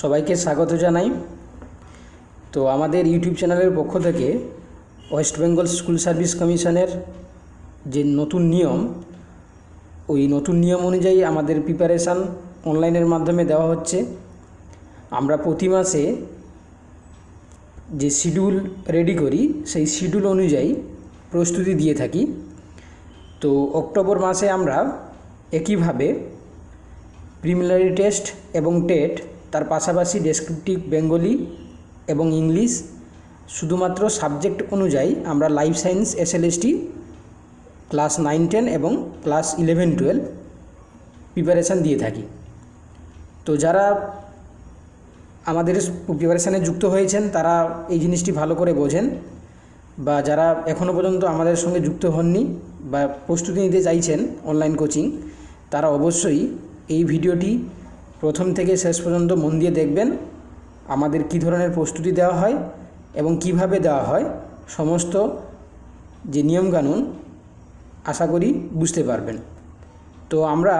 সবাইকে স্বাগত জানাই। তো আমাদের ইউটিউব চ্যানেলের পক্ষ থেকে ওয়েস্ট বেঙ্গল স্কুল সার্ভিস কমিশনের যে নতুন নিয়ম, ওই নতুন নিয়ম অনুযায়ী আমাদের প্রিপারেশান অনলাইনের মাধ্যমে দেওয়া হচ্ছে। আমরা প্রতি মাসে যে শিডিউল রেডি করি, সেই শিডিউল অনুযায়ী প্রস্তুতি দিয়ে থাকি। তো অক্টোবর মাসে আমরা একইভাবে প্রিমিনারি টেস্ট এবং টেট তার পাশাপাশি ডেসক্রিপটিভ বেঙ্গলি এবং ইংলিশ শুধুমাত্র সাবজেক্ট অনুযায়ী আমরা life science SLST class nine ten এবং ক্লাস ইলেভেন টুয়েলভ প্রিপারেশান দিয়ে থাকি। তো যারা আমাদের প্রিপারেশানে যুক্ত হয়েছেন, তারা এই জিনিসটি ভালো করে বোঝেন বা যারা এখনও পর্যন্ত আমাদের সঙ্গে যুক্ত হননি বা প্রস্তুতি নিতে চাইছেন অনলাইন কোচিং তারা অবশ্যই এই ভিডিওটি প্রথম থেকে শেষ পর্যন্ত মন দিয়ে দেখবেন আমাদের কী ধরনের প্রস্তুতি দেওয়া হয় এবং কীভাবে দেওয়া হয়, সমস্ত যে নিয়মকানুন আশা করি বুঝতে পারবেন। তো আমরা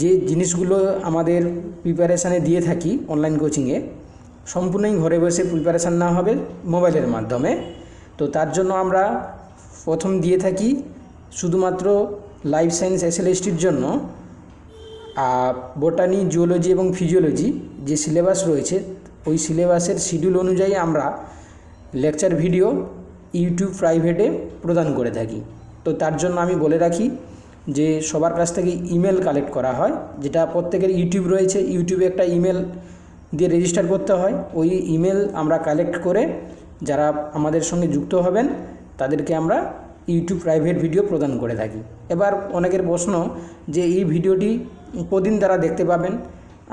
যে জিনিসগুলো আমাদের প্রিপারেশানে দিয়ে থাকি অনলাইন কোচিংয়ে সম্পূর্ণই ঘরে বসে প্রিপারেশান না হবে মোবাইলের মাধ্যমে। তো তার জন্য আমরা প্রথম দিয়ে থাকি শুধুমাত্র লাইফ সায়েন্স এসএলএসটির জন্য। বোটানি জিওলজি এবং ফিজিওলজি যে সিলেবাস রয়েছে, ওই সিলেবাসের শিডিউল অনুযায়ী আমরা লেকচার ভিডিও ইউটিউব প্রাইভেটে প্রদান করে থাকি। তো তার জন্য আমি বলে রাখি যে সবার কাছ থেকে ইমেল কালেক্ট করা হয়, যেটা প্রত্যেকের ইউটিউব রয়েছে ইউটিউবে একটা ইমেল দিয়ে রেজিস্টার করতে হয়। ওই ইমেল আমরা কালেক্ট করে যারা আমাদের সঙ্গে যুক্ত হবেন, তাদেরকে আমরা ইউটিউব প্রাইভেট ভিডিও প্রদান করে থাকি। এবার অনেকের প্রশ্ন যে এই ভিডিওটি কদিন তারা দেখতে পাবেন।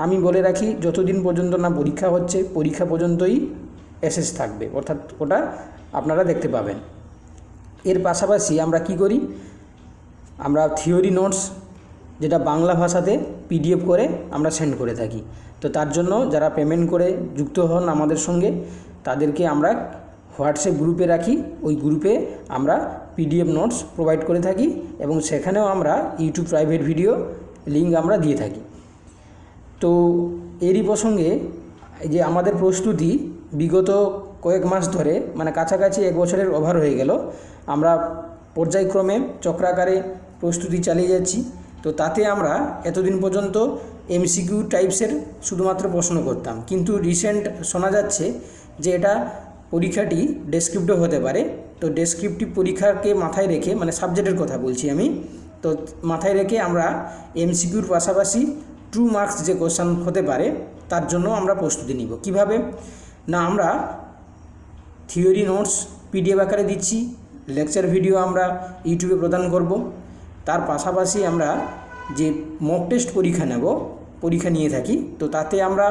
আমি বলে রাখি, যতদিন পর্যন্ত না পরীক্ষা হচ্ছে, পরীক্ষা পর্যন্তই এসএস থাকবে। অর্থাৎ ওটা আপনারা দেখতে পাবেন। এর পাশাপাশি আমরা কি করি? আমরা থিওরি নোটস, যেটা বাংলা ভাষাতে পিডিএফ করে আমরা সেন্ড করে থাকি। তো তার জন্য যারা পেমেন্ট করে যুক্ত হন আমাদের সঙ্গে, তাদেরকে আমরা হোয়াটসঅ্যাপ গ্রুপে রাখি। ওই গ্রুপে আমরা পিডিএফ নোটস প্রোভাইড করে থাকি এবং সেখানেও আমরা ইউটিউব প্রাইভেট ভিডিও লিঙ্ক আমরা দিয়ে থাকি। তো এরই প্রসঙ্গে যে আমাদের প্রস্তুতি বিগত কয়েক মাস ধরে মানে কাছাকাছি এক বছরের ওভার হয়ে গেল, আমরা পর্যায়ক্রমে চক্রাকারে প্রস্তুতি চালিয়ে যাচ্ছি। তো তাতে আমরা এতদিন পর্যন্ত এমসিকিউ টাইপসের শুধুমাত্র প্রশ্ন করতাম। কিন্তু রিসেন্ট শোনা যাচ্ছে যে এটা পরীক্ষাটি ডেসক্রিপটিভ হতে পারে। তো ডেসক্রিপটিভ পরীক্ষাকে মাথায় রেখে মানে সাবজেক্টের কথা বলছি আমি তো মাথায় রেখে আমরা এমসিকিউর পাশাপাশি ট্রু মার্কস যে কোশ্চান হতে পারে, তার জন্য আমরা প্রস্তুতি নিব। কীভাবে? না, আমরা থিওরি নোটস পিডিএফ আকারে দিচ্ছি লেকচার ভিডিও আমরা ইউটিউবে প্রদান করব। তার পাশাপাশি আমরা যে মক টেস্ট পরীক্ষা নেব, পরীক্ষা নিয়ে থাকি, তো তাতে আমরা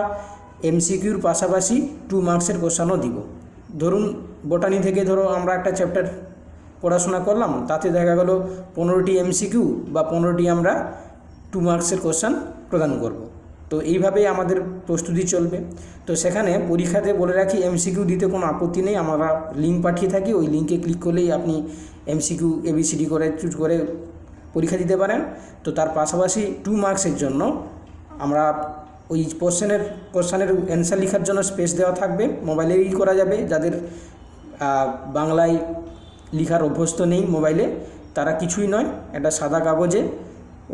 এমসিকিউর পাশাপাশি টু মার্কসের কোশ্চানও দিব। ধরুন বোটানি থেকে ধরো আমরা একটা চ্যাপ্টার পড়াশোনা করলাম, তাতে দেখা গেল পনেরোটি এমসিকিউ বা পনেরোটি আমরা টু মার্কসের কোশ্চান প্রদান করব। তো এইভাবেই আমাদের প্রস্তুতি চলবে। তো সেখানে পরীক্ষাতে বলে রাখি এমসিকিউ দিতে কোনো আপত্তি নেই, আমরা লিঙ্ক পাঠিয়ে থাকি, ওই লিঙ্কে ক্লিক করলেই আপনি এমসিকিউ এবিসিডি করে চুজ করে পরীক্ষা দিতে পারেন। তো তার পাশাপাশি টু মার্কসের জন্য আমরা ওই কোশ্চেনের কোশ্চেনের অ্যান্সার লেখার জন্য স্পেস দেওয়া থাকবে। মোবাইলেই করা যাবে, যাদের বাংলায় লেখার অভ্যস্ত নেই মোবাইলে, তারা কিছুই নয়, একটা সাদা কাগজে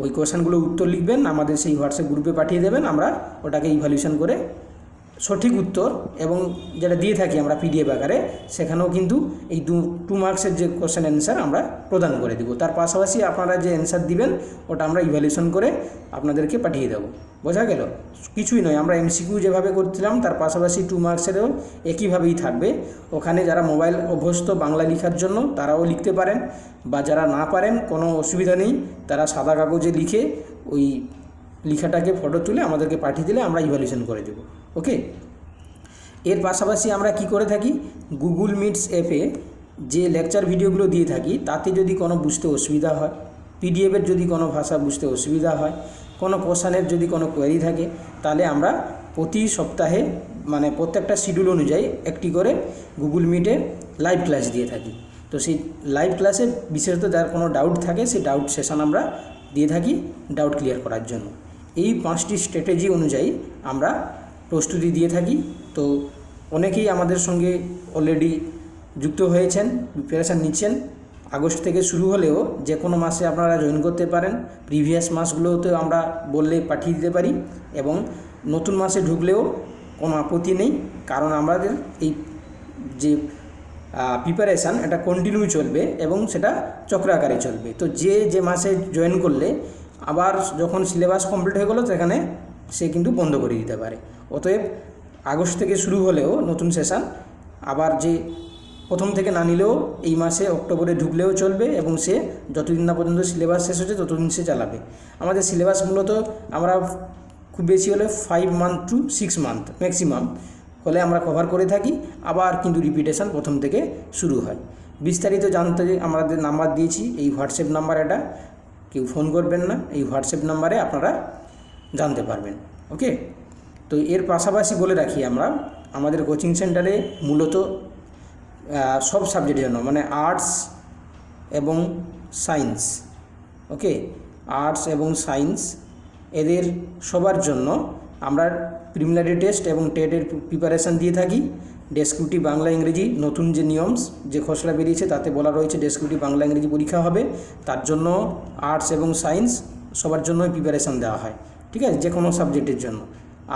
ওই কোয়েশনগুলো উত্তর লিখবেন, আমাদের সেই হোয়াটসঅ্যাপ গ্রুপে পাঠিয়ে দেবেন, আমরা ওটাকে ইভ্যালুয়েশন করে সঠিক উত্তর এবং যেটা দিয়ে থাকি আমরা পিডিএফ আকারে, সেখানেও কিন্তু এই দু টু মার্কসের যে কোশ্চেন অ্যান্সার আমরা প্রদান করে দিব। তার পাশাপাশি আপনারা যে অ্যান্সার দিবেন, ওটা আমরা ইভ্যালুয়েশন করে আপনাদেরকে পাঠিয়ে দেবো। বোঝা গেল? কিছুই নয়, আমরা এমসিকিউ যেভাবে করছিলাম, তার পাশাপাশি টু মার্কসেরও একইভাবেই থাকবে। ওখানে যারা মোবাইল অভ্যস্ত বাংলা লেখার জন্য, তারাও লিখতে পারেন, বা যারা না পারেন, কোনো অসুবিধা নেই, তারা সাদা কাগজে লিখে ওই লেখাটাকে ফটো তুলে আমাদেরকে পাঠিয়ে দিলে আমরা ইভ্যালুয়েশন করে দেবো ওকে এর পাশাপাশি আমরা কি করে থাকি? গুগল মিটস অ্যাপে যে লেকচার ভিডিওগুলো দিয়ে থাকি, তাতে যদি কোনো বুঝতে অসুবিধা হয় পিডিএফের যদি কোনো ভাষা বুঝতে অসুবিধা হয়, কোনো কোশ্চানের যদি কোনো কোয়েরি থাকে, তাহলে আমরা প্রতি সপ্তাহে মানে প্রত্যেকটা শিডিউল অনুযায়ী একটি করে গুগল মিটে লাইভ ক্লাস দিয়ে থাকি। তো সেই লাইভ ক্লাসে বিশেষত যার কোনো ডাউট থাকে, সেই ডাউট সেশন আমরা দিয়ে থাকি ডাউট ক্লিয়ার করার জন্য। এই পাঁচটি স্ট্র্যাটেজি অনুযায়ী আমরা প্রস্তুতি দিয়ে থাকি। তো অনেকেই আমাদের সঙ্গে অলরেডি যুক্ত হয়েছেন প্রিপারেশান নিচ্ছেন। আগস্ট থেকে শুরু হলেও যে কোনো মাসে আপনারা জয়েন করতে পারেন। প্রিভিয়াস মাসগুলোতেও আমরা বললে পাঠিয়ে দিতে পারি এবং নতুন মাসে ঢুকলেও কোনো আপত্তি নেই। কারণ আমাদের এই যে প্রিপারেশান এটা কন্টিনিউ চলবে এবং সেটা চক্রাকারে চলবে। তো যে যে মাসে জয়েন করলে আবার যখন সিলেবাস কমপ্লিট হয়ে গেলো, সেখানে সে কিন্তু বন্ধ করে দিতে পারে। অতএব আগস্ট থেকে শুরু হলেও নতুন সেশন, আবার যে প্রথম থেকে না নিলেও এই মাসে অক্টোবরে ঢুকলেও চলবে এবং সে যতদিন না পর্যন্ত সিলেবাস শেষ হচ্ছে, ততদিন সে চালাবে। আমাদের সিলেবাস মূলত আমরা খুব বেশি হলে five month to six month maximum হলে আমরা কভার করে থাকি, আবার কিন্তু রিপিটেশন প্রথম থেকে শুরু হয়। বিস্তারিত জানতে আমাদের নাম্বার দিয়েছি, এই হোয়াটসঅ্যাপ নাম্বার এটা। কেউ ফোন করবেন না, এই হোয়াটসঅ্যাপ নাম্বারে আপনারা জানতে পারবেন, ওকে? তো এর পাশাপাশি বলে রাখি আমরা, আমাদের কোচিং সেন্টারে মূলত সব সাবজেক্টের জন্য মানে আর্টস এবং সায়েন্স ওকে? আর্টস এবং সায়েন্স এদের সবার জন্য আমরা প্রিমিনারি টেস্ট এবং টেটের প্রিপারেশান দিয়ে থাকি। ডেসক্রিপটিভ বাংলা ইংরেজি, নতুন যে নিয়মস, যে খসড়া বেরিয়েছে তাতে বলা রয়েছে ডেসক্রিপটিভ বাংলা ইংরেজি পরীক্ষা হবে। তার জন্য আর্টস এবং সায়েন্স সবার জন্যই প্রিপারেশান দেওয়া হয়, ঠিক আছে? যে কোনো সাবজেক্টের জন্য।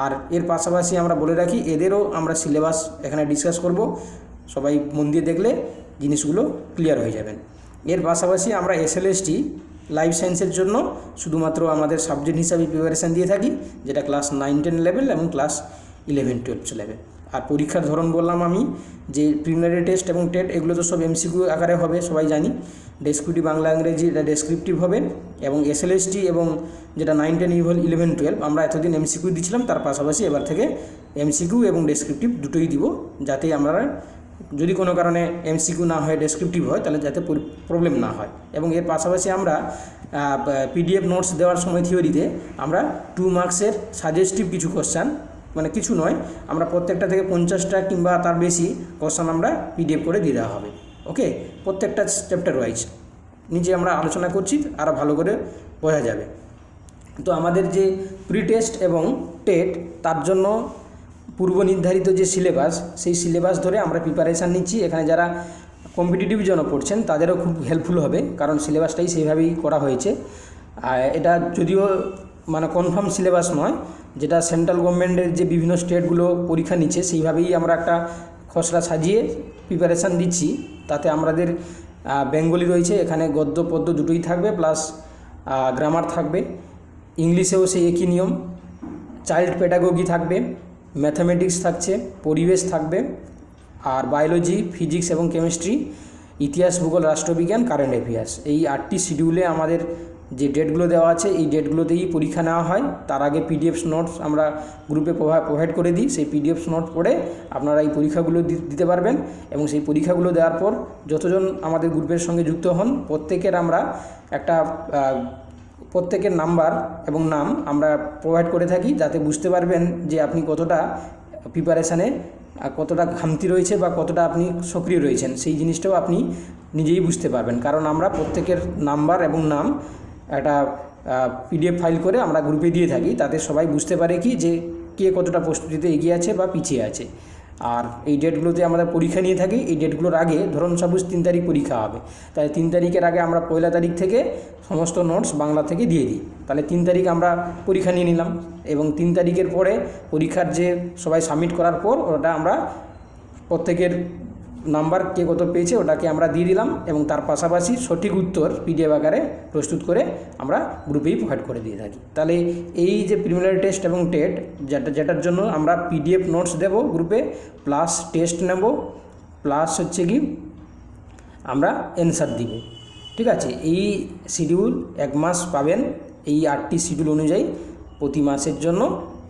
আর এর পাশাপাশি আমরা বলে রাখি, এদেরও আমরা সিলেবাস এখানে ডিসকাস করব। সবাই মন দিয়ে দেখলে জিনিসগুলো ক্লিয়ার হয়ে যাবেন। এর পাশাপাশি আমরা এসএলএসটি লাইফ সায়েন্সের জন্য শুধুমাত্র আমাদের সাবজেক্ট হিসাবে প্রিপারেশান দিয়ে থাকি, যেটা ক্লাস নাইন টেন লেভেল এবং ক্লাস ইলেভেন টুয়েলভ লেভেল আর পরীক্ষার ধরন বললাম আমি, যে প্রিলিমিনারি টেস্ট এবং টেট এগুলো তো সব এমসিকিউ আকারে হবে, সবাই জানি। ডেসক্রিপটিভ বাংলা, ইংরেজি, এটা ডেসক্রিপটিভ হবে এবং এসএলএসটি এবং যেটা nine ten level eleven twelve আমরা এতদিন এমসিকিউ দিচ্ছিলাম তার পাশাপাশি এবার থেকে এমসিকিউ এবং ডেসক্রিপটিভ দুটোই দিব, যাতে আমরা যদি কোনো কারণে এমসিকিউ না হয় ডেসক্রিপটিভ হয়, তাহলে যাতে প্রবলেম না হয়। এবং এর পাশাপাশি আমরা পিডিএফ নোটস দেওয়ার সময় থিওরিতে আমরা টু মার্কসের সাজেস্টিভ কিছু কোশ্চান মানে কিছু নয়। আমরা প্রত্যেকটা থেকে পঞ্চাশটা কিংবা তার বেশি কোশ্চান আমরা পিডিএফ করে দিয়ে দেওয়া হবে। ওকে প্রত্যেকটা চ্যাপ্টার ওয়াইজ নিচে আমরা আলোচনা করছি আরও ভালো করে বোঝা যাবে। তো আমাদের যে প্রি টেস্ট এবং টেট তার জন্য পূর্ব নির্ধারিত যে সিলেবাস সেই সিলেবাস ধরে আমরা প্রিপারেশান নিচ্ছি। এখানে যারা কম্পিটিটিভ জন্য পড়ছেন, তাদেরও খুব হেল্পফুল হবে। কারণ সিলেবাসটাই সেইভাবেই করা হয়েছে। আর এটা যদিও মানে কনফার্ম সিলেবাস নয় যেটা সেন্ট্রাল গভর্নমেন্টের যে বিভিন্ন স্টেটগুলো পরীক্ষা নিচ্ছে, সেইভাবেই আমরা একটা খসড়া সাজিয়ে প্রিপারেশান দিচ্ছি। তাতে আমাদের বেঙ্গলি রয়েছে, এখানে গদ্য, পদ্য দুটোই থাকবে প্লাস গ্রামার থাকবে। ইংলিশেও সেই একই নিয়ম। চাইল্ড পেডাগোগি থাকবে ম্যাথামেটিক্স থাকছে, পরিবেশ থাকবে, আর বায়োলজি ফিজিক্স এবং কেমিস্ট্রি ইতিহাস ভূগোল, রাষ্ট্রবিজ্ঞান কারেন্ট অ্যাফেয়ার্স এই আটটি শিডিউলে আমাদের যে ডেটগুলো দেওয়া আছে, এই ডেটগুলোতেই পরীক্ষা নেওয়া হয়। তার আগে পিডিএফ নোটস আমরা গ্রুপে প্রোভাইড করে দিই। সেই পিডিএফ নোট পড়ে আপনারা এই পরীক্ষাগুলো দিতে পারবেন এবং সেই পরীক্ষাগুলো দেওয়ার পর যতজন আমাদের গ্রুপের সঙ্গে যুক্ত হন, প্রত্যেকের আমরা একটা প্রত্যেকের নাম্বার এবং নাম আমরা প্রোভাইড করে থাকি, যাতে বুঝতে পারবেন যে আপনি কতটা প্রিপারেশানে কতটা খামতি রয়েছে বা কতটা আপনি সক্রিয় রয়েছেন, সেই জিনিসটাও আপনি নিজেই বুঝতে পারবেন। কারণ আমরা প্রত্যেকের নাম্বার এবং নাম একটা পিডিএফ ফাইল করে আমরা গ্রুপে দিয়ে থাকি। তাতে সবাই বুঝতে পারে কি যে কে কতটা প্রস্তুতিতে এগিয়ে আছে বা পিছিয়ে আছে। আর এই ডেটগুলোতে আমরা পরীক্ষা নিয়ে থাকি, এই ডেটগুলোর আগে ধরুন সাপোজ তিন তারিখ পরীক্ষা হবে তাই তিন তারিখের আগে আমরা পয়লা তারিখ থেকে সমস্ত নোটস বাংলা থেকে দিয়ে দিই, তাহলে তিন তারিখ আমরা পরীক্ষা নিয়ে নিলাম এবং তিন তারিখের পরে পরীক্ষার যে সবাই সাবমিট করার পর ওটা আমরা প্রত্যেকের নাম্বার কে কত পেয়েছে ওটাকে আমরা দিয়ে দিলাম এবং তার পাশাপাশি সঠিক উত্তর পিডিএফ আকারে প্রস্তুত করে আমরা গ্রুপেই প্রোভাইড করে দিয়ে থাকি। তাহলে এই যে প্রিলিমিনারি টেস্ট এবং টেট যেটা, যেটার জন্য আমরা পিডিএফ নোটস দেব গ্রুপে প্লাস টেস্ট নেব প্লাস হচ্ছে কি আমরা অ্যান্সার দিব। ঠিক আছে? এই শিডিউল এক মাস পাবেন, এই আটটি শিডিউল অনুযায়ী প্রতি মাসের জন্য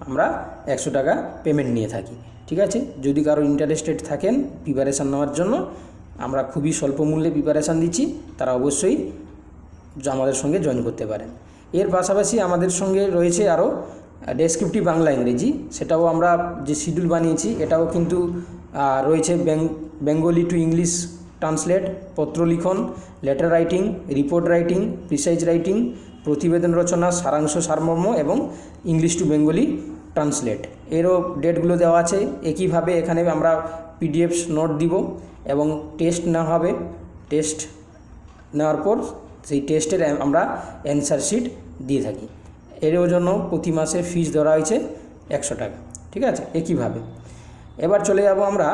আমরা একশো টাকা পেমেন্ট নিয়ে থাকি। ঠিক আছে? যদি কারও ইন্টারেস্টেড থাকেন প্রিপারেশান নেওয়ার জন্য, আমরা খুবই স্বল্প মূল্যে প্রিপারেশান দিচ্ছি, তারা অবশ্যই আমাদের সঙ্গে জয়েন করতে পারেন। এর পাশাপাশি আমাদের সঙ্গে রয়েছে আরও ডেসক্রিপটিভ বাংলা ইংরেজি, সেটাও আমরা যে শিডিউল বানিয়েছি, এটাও কিন্তু রয়েছে বেঙ্গলি টু ইংলিশ ট্রান্সলেট পত্র লিখন letter writing report writing precise writing প্রতিবেদন রচনা, সারাংশ সারমর্ম এবং ইংলিশ টু বেঙ্গলি ট্রান্সলেট এরও ডেটগুলো দেওয়া আছে, একইভাবে এখানে আমরা পিডিএফ নোট দিব এবং টেস্ট নেওয়া হবে টেস্ট নেওয়ার পর সেই টেস্টের আমরা অ্যান্সার শিট দিয়ে থাকি। এরও জন্য প্রতি মাসে ফিস ধরা হয়েছে একশো টাকা, ঠিক আছে? একইভাবে। এবার চলে যাব আমরা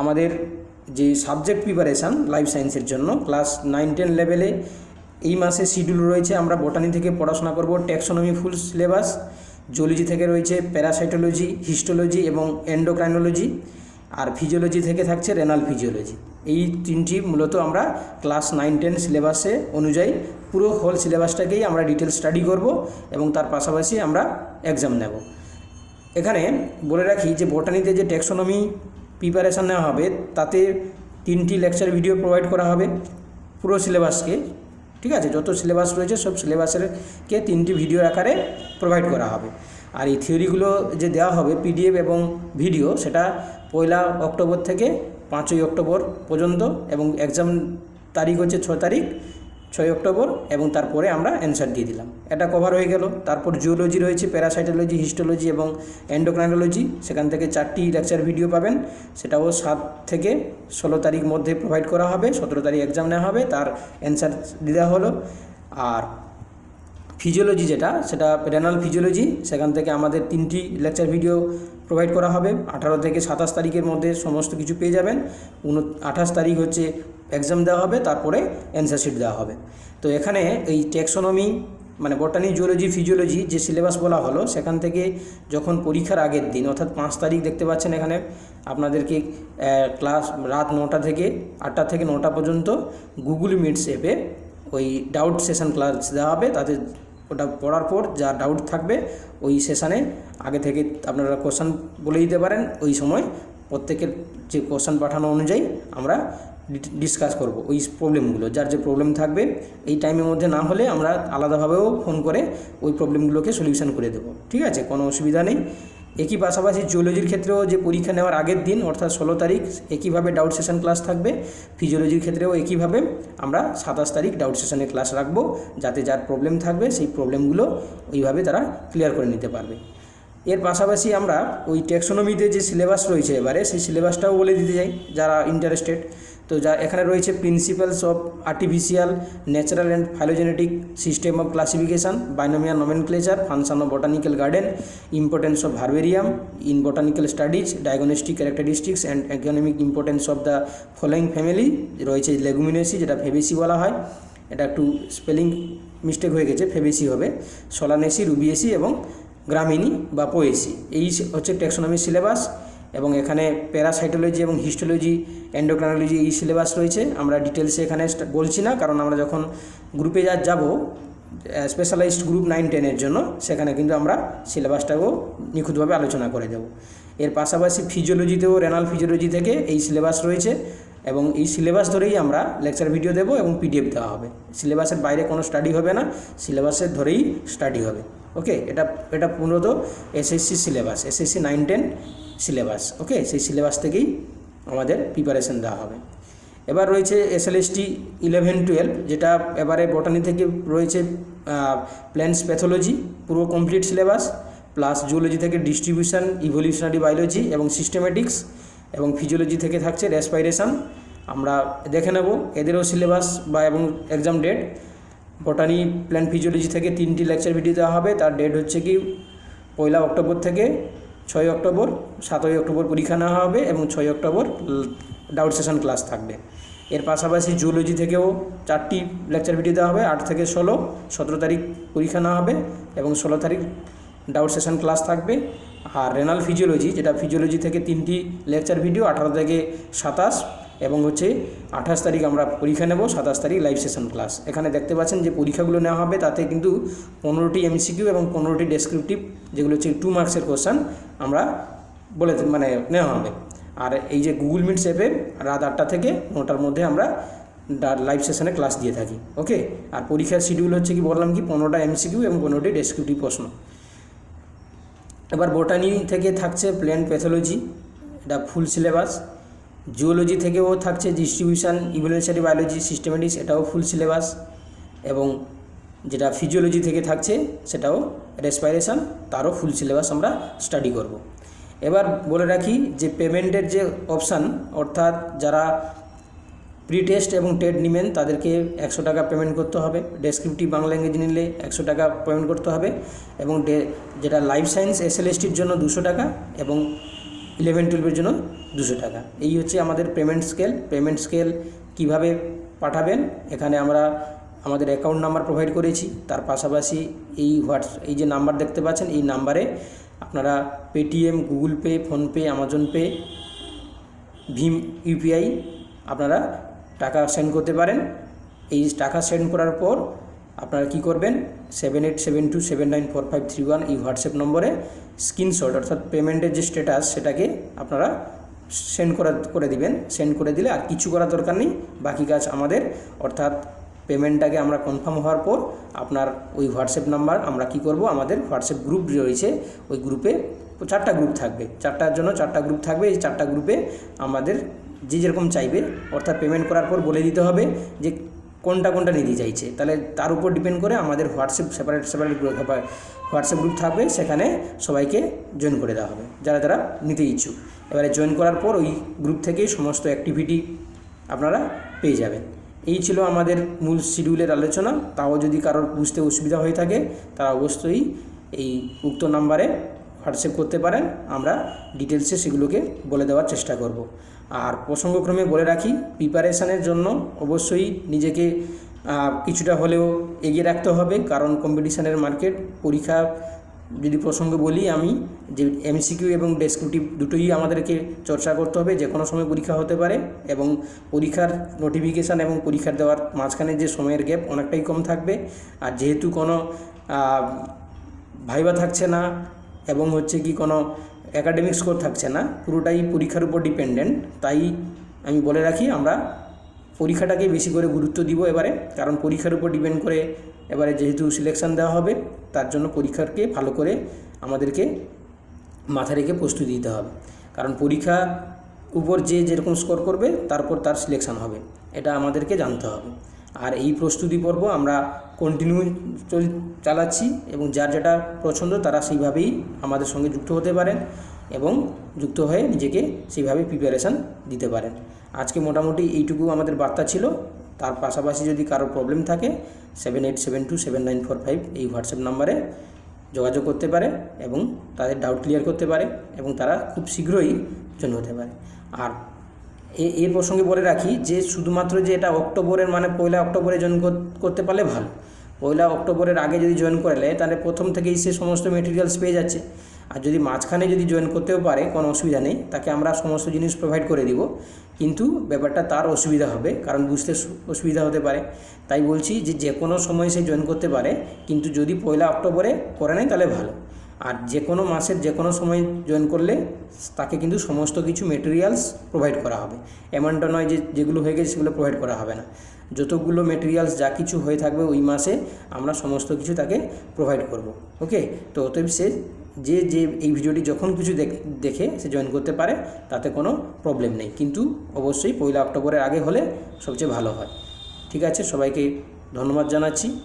আমাদের যে সাবজেক্ট প্রিপারেশান লাইফ সায়েন্সের জন্য। ক্লাস নাইন টেন লেভেলে এই মাসে শিডিউল রয়েছে, আমরা বোটানি থেকে পড়াশোনা করব ট্যাক্সোনমি ফুল সিলেবাস জুলজি থেকে রয়েছে প্যারাসাইটোলজি হিস্টোলজি এবং এন্ডোক্রাইনোলজি আর ফিজিওলজি থেকে থাকছে রেনাল ফিজিওলজি এই তিনটি মূলত আমরা ক্লাস নাইন টেন সিলেবাসে অনুযায়ী পুরো হোল সিলেবাসটাকেই আমরা ডিটেল স্টাডি করব এবং তার পাশাপাশি আমরা এক্সাম নেব। এখানে বলে রাখি যে বোটানিতে যে ট্যাক্সোনমি প্রিপারেশান নেওয়া হবে, তাতে তিনটি লেকচার ভিডিও প্রোভাইড করা হবে পুরো সিলেবাসকে ঠিক আছে? যত সিলেবাস রয়েছে, সব সিলেবাসেরকে তিনটি ভিডিও আকারে প্রোভাইড করা হবে। আর এই থিওরিগুলো যে দেওয়া হবে পিডিএফ এবং ভিডিও সেটা পয়লা অক্টোবর থেকে পাঁচই অক্টোবর পর্যন্ত এবং এক্সাম তারিখ হচ্ছে ছ তারিখ। ছয় অক্টোবর এবং তারপরে আমরা অ্যান্সার দিয়ে দিলাম। এটা কভার হয়ে গেল। তারপর জিওলজি রয়েছে প্যারাসাইটোলজি হিস্টোলজি এবং অ্যান্ডোক্রাইনোলজি সেখান থেকে চারটি লেকচার ভিডিও পাবেন। সেটাও সাত থেকে ষোলো তারিখ মধ্যে প্রোভাইড করা হবে। সতেরো তারিখ এক্সাম নেওয়া হবে। তার অ্যান্সার দেওয়া হলো। আর ফিজিওলজি যেটা, সেটা রেনাল ফিজিওলজি সেখান থেকে আমাদের তিনটি লেকচার ভিডিও প্রোভাইড করা হবে। আঠারো থেকে সাতাশ তারিখের মধ্যে সমস্ত কিছু পেয়ে যাবেন। উন, আঠাশ তারিখ হচ্ছে এক্সাম দেওয়া হবে, তারপরে অ্যান্সার শিট দেওয়া হবে। তো এখানে এই ট্যাক্সোনমি মানে বটানি জুওলজি ফিজিওলজি যে সিলেবাস বলা হলো, সেখান থেকে যখন পরীক্ষার আগের দিন, অর্থাৎ পাঁচ তারিখ দেখতে পাচ্ছেন এখানে, আপনাদেরকে ক্লাস রাত নটা থেকে আটটা থেকে নটা পর্যন্ত গুগল মিটস অ্যাপে ওই ডাউট সেশন ক্লাস দেওয়া হবে। তাতে ওটা পড়ার পর যা ডাউট থাকবে, ওই সেশানে আগে থেকে আপনারা কোশ্চান বলে দিতে পারেন। ওই সময় প্রত্যেকের যে কোশ্চান পাঠানো অনুযায়ী আমরা ডিসকাস করব ওই প্রবলেমগুলো যার যে প্রবলেম থাকবে, এই টাইমের মধ্যে না হলে আমরা আলাদাভাবেও ফোন করে ওই প্রবলেমগুলোকে সলিউশন করে দেবো। ঠিক আছে? কোনো অসুবিধা নেই। একই পাশাপাশি জুওলজির ক্ষেত্রেও যে পরীক্ষা নেওয়ার আগের দিন, অর্থাৎ ষোলো তারিখ, একইভাবে ডাউট সেশন ক্লাস থাকবে। ফিজিওলজির ক্ষেত্রেও একইভাবে আমরা সাতাশ তারিখ ডাউট সেশনে ক্লাস রাখব, যাতে যার প্রবলেম থাকবে, সেই প্রবলেমগুলো ওইভাবে তারা ক্লিয়ার করে নিতে পারবে। এর পাশাপাশি আমরা ওই ট্যাক্সোনমিতে যে সিলেবাস রয়েছে এবারে, সেই সিলেবাসটাও বলে দিতে চাই যারা ইন্টারেস্টেড তো যা এখানে রয়েছে principles of artificial natural and phylogenetic system of classification binomial nomenclature function of botanical garden importance of herbarium in botanical studies diagnostic characteristics and economic importance of the following family রয়েছে লেগুমিনেসি যেটা ফেবেসি বলা হয়। এটা একটু স্পেলিং মিস্টেক হয়ে গেছে ফেবেসি হবে। Solanaceae রুবিএসি এবং গ্রামিনী বা পোয়েসি এই হচ্ছে ট্যাক্সোনমি সিলেবাস এবং এখানে প্যারাসাইটোলজি এবং হিস্টোলজি এন্ডোক্রানোলজি এই সিলেবাস রয়েছে। আমরা ডিটেলসে এখানে বলছি না, কারণ আমরা যখন গ্রুপে যা যাব স্পেশালাইজড গ্রুপ নাইন টেনের জন্য, সেখানে কিন্তু আমরা সিলেবাসটাকেও নিখুঁতভাবে আলোচনা করে দেব। এর পাশাপাশি ফিজিওলজিতেও রেনাল ফিজিওলজি থেকে এই সিলেবাস রয়েছে এবং এই সিলেবাস ধরেই আমরা লেকচার ভিডিও দেবো এবং পিডিএফ দেওয়া হবে। সিলেবাসের বাইরে কোনো স্টাডি হবে না সিলেবাসের ধরেই স্টাডি হবে। ওকে এটা এটা মূলত SSC syllabus SSC nine ten syllabus okay সেই সিলেবাস থেকেই আমাদের প্রিপারেশন দেওয়া হবে। এবার রয়েছে এসএলএসটি ইলেভেন টুয়েলভ যেটা এবারে বটানি থেকে রয়েছে প্ল্যান্টস প্যাথোলজি পুরো কমপ্লিট সিলেবাস প্লাস জুওলজি থেকে ডিস্ট্রিবিউশন ইভলিউশনারি বায়োলজি এবং সিস্টেমেটিক্স এবং ফিজিওলজি থেকে থাকছে রেসপাইরেশন আমরা দেখে নেব এদেরও সিলেবাস বা এবং exam date botany plant physiology থেকে তিনটি লেকচার ভিডিও দেওয়া হবে। তার ডেট হচ্ছে কি পয়লা অক্টোবর থেকে ছয় অক্টোবর, সাতই অক্টোবর পরীক্ষা নেওয়া হবে এবং ছয় অক্টোবর ডাউট সেশন ক্লাস থাকবে। এর পাশাপাশি জুলজি থেকেও চারটি লেকচার ভিডিও দেওয়া হবে। আট থেকে ষোলো, সতেরো তারিখ পরীক্ষা নেওয়া হবে এবং ষোলো তারিখ ডাউট সেশন ক্লাস থাকবে। আর রেনাল ফিজিওলজি যেটা ফিজিওলজি থেকে তিনটি লেকচার ভিডিও আঠারো থেকে সাতাশ এবং হচ্ছে আঠাশ তারিখ আমরা পরীক্ষা নেব, সাতাশ তারিখ লাইভ সেশন ক্লাস এখানে দেখতে পাচ্ছেন যে পরীক্ষাগুলো নেওয়া হবে, তাতে কিন্তু পনেরোটি এমসিকিউ এবং পনেরোটি ডেসক্রিপটিভ যেগুলো হচ্ছে টু মার্কসের কোশ্চান আমরা বলে মানে নেওয়া হবে। আর এই যে গুগল মিট অ্যাপে রাত আটটা থেকে নটার মধ্যে আমরা লাইভ সেশনে ক্লাস দিয়ে থাকি ওকে আর পরীক্ষার শিডিউল হচ্ছে কি বললাম কি? পনেরোটা এমসিকিউ এবং পনেরোটি ডেসক্রিপটিভ প্রশ্ন। এবার বোটানি থেকে থাকছে প্ল্যান্ট প্যাথোলজি এটা ফুল সিলেবাস জুওলজি থেকেও থাকছে ডিস্ট্রিবিউশন ইভলিউশনারি বায়োলজি সিস্টেমেটিক্স এটাও ফুল সিলেবাস এবং যেটা ফিজিওলজি থেকে থাকছে সেটাও রেসপাইরেশন তারও ফুল সিলেবাস আমরা স্টাডি করব। এবার বলে রাখি যে পেমেন্টের যে অপশান অর্থাৎ যারা প্রি টেস্ট এবং টেট নেবেন, তাদেরকে একশো টাকা পেমেন্ট করতে হবে। ডেসক্রিপটিভ বাংলা ল্যাঙ্গুয়েজ নিলে একশো টাকা পেমেন্ট করতে হবে এবং যেটা লাইফ সায়েন্স এসএলএসটির জন্য দুশো টাকা এবং ইলেভেন টুয়েলভের জন্য দুশো টাকা। এই হচ্ছে আমাদের পেমেন্ট স্কেল পেমেন্ট স্কেল কীভাবে পাঠাবেন? এখানে আমরা আমাদের অ্যাকাউন্ট নাম্বার প্রোভাইড করেছি। তার পাশাপাশি এই হোয়াটস এই যে নাম্বার দেখতে পাচ্ছেন, এই নাম্বারে আপনারা Paytm Google pay PhonePe Amazon pay Bhim UPI আপনারা টাকা সেন্ড করতে পারেন। এই টাকা সেন্ড করার পর আপনারা কি করবেন? Seven eight seven two seven nine four five three one এই হোয়াটসঅ্যাপ নম্বরে স্ক্রিনশট অর্থাৎ পেমেন্টের যে স্ট্যাটাস সেটাকে আপনারা সেন্ড করা, করে দিবেন। সেন্ড করে দিলে আর কিছু করার দরকার নেই, বাকি কাজ আমাদের। অর্থাৎ পেমেন্টটাকে আমরা কনফার্ম হওয়ার পর আপনার ওই হোয়াটসঅ্যাপ নাম্বার আমরা কি করব? আমাদের হোয়াটসঅ্যাপ গ্রুপ রয়েছে, ওই গ্রুপে চারটা গ্রুপ থাকবে। চারটার জন্য চারটা গ্রুপ থাকবে, এই চারটা গ্রুপে আমাদের যে যেরকম চাইবে, অর্থাৎ পেমেন্ট করার পর বলে দিতে হবে যে কোনটা কোনটা নিতে চাইছে? তাহলে তার উপর ডিপেন্ড করে আমাদের WhatsApp separate separate group WhatsApp group থাকবে, সেখানে সবাইকে জয়েন করে দেওয়া হবে, যারা যারা নিতে ইচ্ছুক। এবারে জয়েন করার পর ওই গ্রুপ থেকেই সমস্ত অ্যাক্টিভিটি আপনারা পেয়ে যাবেন। এই ছিল আমাদের মূল শিডিউলের আলোচনা। তাও যদি কারোর বুঝতে অসুবিধা হয়ে থাকে, তারা অবশ্যই এই উক্ত নাম্বারে হোয়াটসঅ্যাপ করতে পারেন। আমরা ডিটেলসে সেগুলোকে বলে দেওয়ার চেষ্টা করব। আর প্রসঙ্গক্রমে বলে রাখি প্রিপারেশানের জন্য অবশ্যই নিজেকে কিছুটা হলেও এগিয়ে রাখতে হবে। কারণ কম্পিটিশানের মার্কেট পরীক্ষা যদি প্রসঙ্গে বলি আমি, যে এমসিকিউ এবং ডেসক্রিপটিভ দুটোই আমাদেরকে চর্চা করতে হবে, যে কোনো সময় পরীক্ষা হতে পারে এবং পরীক্ষার নোটিফিকেশান এবং পরীক্ষা দেওয়ার মাঝখানে যে সময়ের গ্যাপ অনেকটাই কম থাকবে। আর যেহেতু কোনো ভাইবা থাকছে না এবং হচ্ছে কি কোনো একাডেমিক স্কোর থাকছে না, পুরোটাই পরীক্ষার উপর ডিপেন্ডেন্ট তাই আমি বলে রাখি আমরা পরীক্ষাটাকে বেশি করে গুরুত্ব দিব এবারে, কারণ পরীক্ষার উপর ডিপেন্ড করে এবারে যেহেতু সিলেকশন দেওয়া হবে, তার জন্য পরীক্ষাকে ভালো করে আমাদেরকে মাথা রেখে প্রস্তুতি দিতে হবে। কারণ পরীক্ষা উপর যে যেরকম স্কোর করবে, তারপর তার সিলেকশন হবে, এটা আমাদেরকে জানতে হবে। আর এই প্রস্তুতি পর্ব আমরা কন্টিনিউ চল, চালাচ্ছি এবং যার যেটা পছন্দ তারা সেইভাবেই আমাদের সঙ্গে যুক্ত হতে পারেন। এবং যুক্ত হয়ে নিজেকে সেইভাবে প্রিপারেশান দিতে পারেন। আজকে মোটামুটি এইটুকু আমাদের বার্তা ছিল। তার পাশাপাশি যদি কারও প্রবলেম থাকে seven eight seven two seven nine four five এই হোয়াটসঅ্যাপ নাম্বারে যোগাযোগ করতে পারে এবং তাদের ডাউট ক্লিয়ার করতে পারে এবং তারা খুব শীঘ্রই জন্য হতে পারে। আর এ, এর প্রসঙ্গে বলে রাখি যে শুধুমাত্র যে এটা অক্টোবরের মানে পয়লা অক্টোবরে জয়েন করতে পারলে ভালো। পয়লা অক্টোবরের আগে যদি জয়েন করলে তাহলে প্রথম থেকেই সে সমস্ত মেটেরিয়ালস পেয়ে যাচ্ছে। আর যদি মাঝখানে যদি জয়েন করতেও পারে, কোনো অসুবিধা নেই, তাকে আমরা সমস্ত জিনিস প্রোভাইড করে দিব। কিন্তু ব্যাপারটা তার অসুবিধা হবে, কারণ বুঝতে অসুবিধা হতে পারে। তাই বলছি যে যে কোনো সময় সে জয়েন করতে পারে, কিন্তু যদি পয়লা অক্টোবরে করে নেয়, তাহলে ভালো। আর যে কোনো মাসের যে কোনো সময় জয়েন করলে, তাকে কিন্তু সমস্ত কিছু মেটেরিয়ালস প্রোভাইড করা হবে। এমনটা নয় যে যেগুলো হয়ে গেছে, সেগুলো প্রোভাইড করা হবে না। যতগুলো মেটেরিয়ালস যা কিছু হয়ে থাকবে, ওই মাসে আমরা সমস্ত কিছু তাকে প্রোভাইড করব। ওকে তো অতএব সে যে যে এই ভিডিওটি যখন কিছু দেখ- সে জয়েন করতে পারে, তাতে কোনো প্রবলেম নেই। কিন্তু অবশ্যই পয়লা অক্টোবরের আগে হলে সবচেয়ে ভালো হয়। ঠিক আছে? সবাইকে ধন্যবাদ জানাচ্ছি।